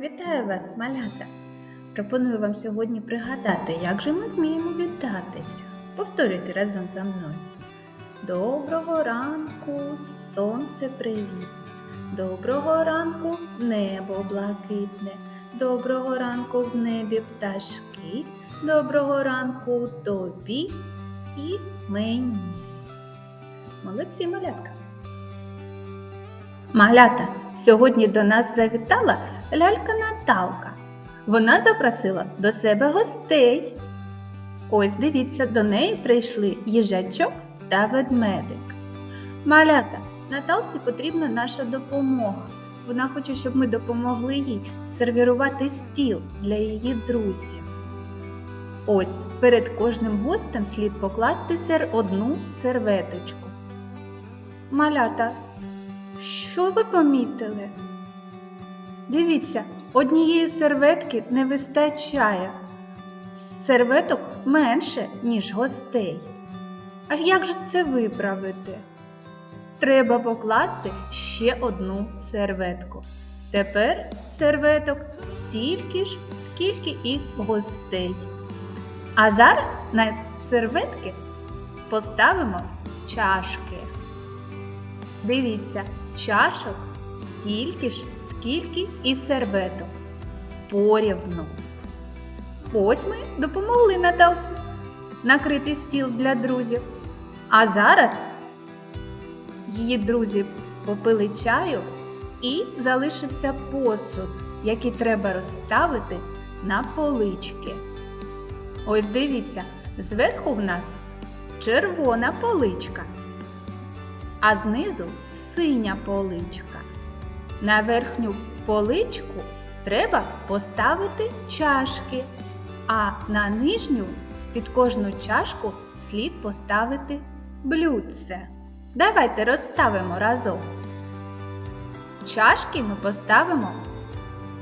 Вітаю вас, малята! Пропоную вам сьогодні пригадати, як же ми вміємо вітатися. Повторюйте разом за мною. Доброго ранку, сонце привіт. Доброго ранку, небо блакитне. Доброго ранку в небі пташки. Доброго ранку тобі і мені. Молодці малятка. Малята, сьогодні до нас завітала лялька Наталка. Вона запросила до себе гостей. Ось дивіться, до неї прийшли їжачок та ведмедик. Малята, Наталці потрібна наша допомога. Вона хоче, щоб ми допомогли їй сервірувати стіл для її друзів. Ось перед кожним гостем слід покласти сер одну серветочку. Малята, що ви помітили? Дивіться, однієї серветки не вистачає. Серветок менше, ніж гостей. А як же це виправити? Треба покласти ще одну серветку. Тепер серветок стільки ж, скільки і гостей. А зараз на серветки поставимо чашки. Дивіться, чашок стільки ж, скільки і серветок. Порівну. Ось ми допомогли Наталці накрити стіл для друзів. А зараз її друзі попили чаю і залишився посуд, який треба розставити на полички. Ось дивіться, зверху в нас червона поличка а знизу синя поличка. На верхню поличку треба поставити чашки, а на нижню під кожну чашку слід поставити блюдце. Давайте розставимо разом. Чашки ми поставимо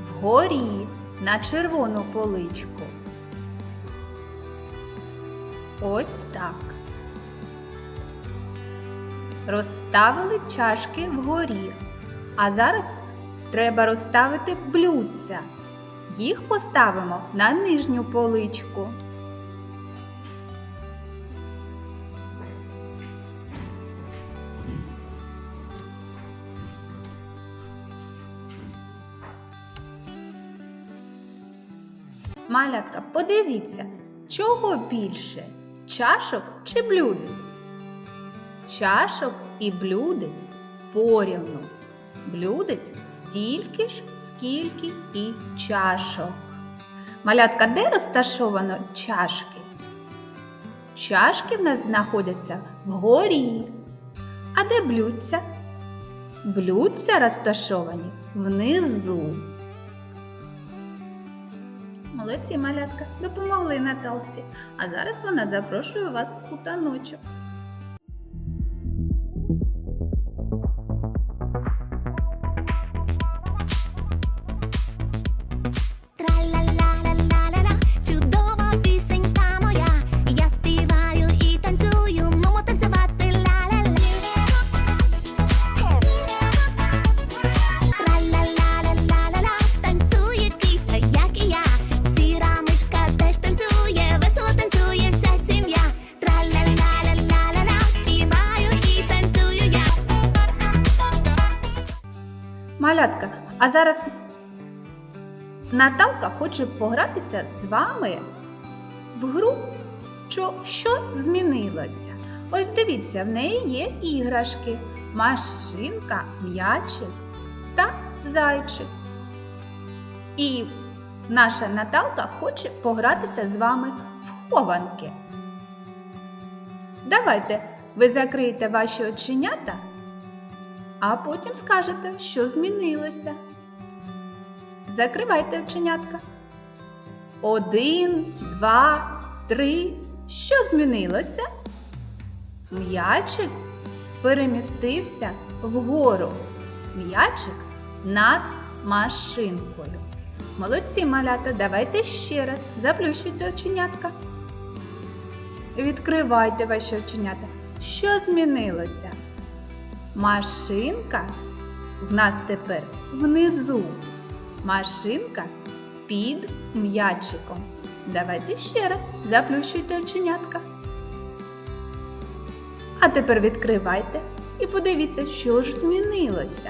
вгорі на червону поличку. Ось так. Розставили чашки вгорі. А зараз треба розставити блюдця. Їх поставимо на нижню поличку. Малятка, подивіться, чого більше чашок чи блюдець? чашок і блюдець порівну. Блюдець стільки ж, скільки і чашок. Малятка, де розташовано чашки? Чашки в нас знаходяться вгорі. А де блюдця? Блюдця розташовані внизу. Молодці малятка, допомогли Наталці. А зараз вона запрошує вас у таночок. А зараз Наталка хоче погратися з вами в гру, що, що змінилося. Ось дивіться, в неї є іграшки, машинка, м'ячик та зайчик. І наша Наталка хоче погратися з вами в хованки. Давайте ви закриєте ваші оченята, а потім скажете, що змінилося. Закривайте оченятка. Один, два, три. Що змінилося? М'ячик перемістився вгору. М'ячик над машинкою. Молодці малята, давайте ще раз заплющуйте оченятка. Відкривайте ваші оченята. Що змінилося? Машинка в нас тепер внизу. машинка під м'ячиком. Давайте ще раз заплющуйте оченятка. А тепер відкривайте і подивіться, що ж змінилося.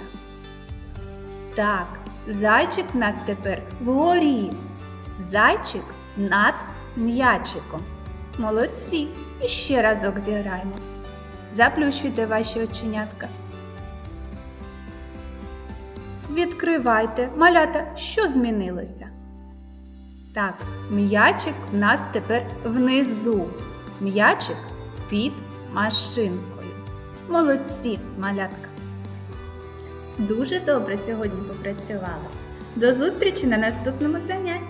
Так, зайчик в нас тепер вгорі. Зайчик над м'ячиком. Молодці. І ще разок зіграємо. Заплющуйте ваші оченятка. Відкривайте, малята, що змінилося? Так, м'ячик в нас тепер внизу. М'ячик під машинкою. Молодці, малятка. Дуже добре сьогодні попрацювали. До зустрічі на наступному занятті.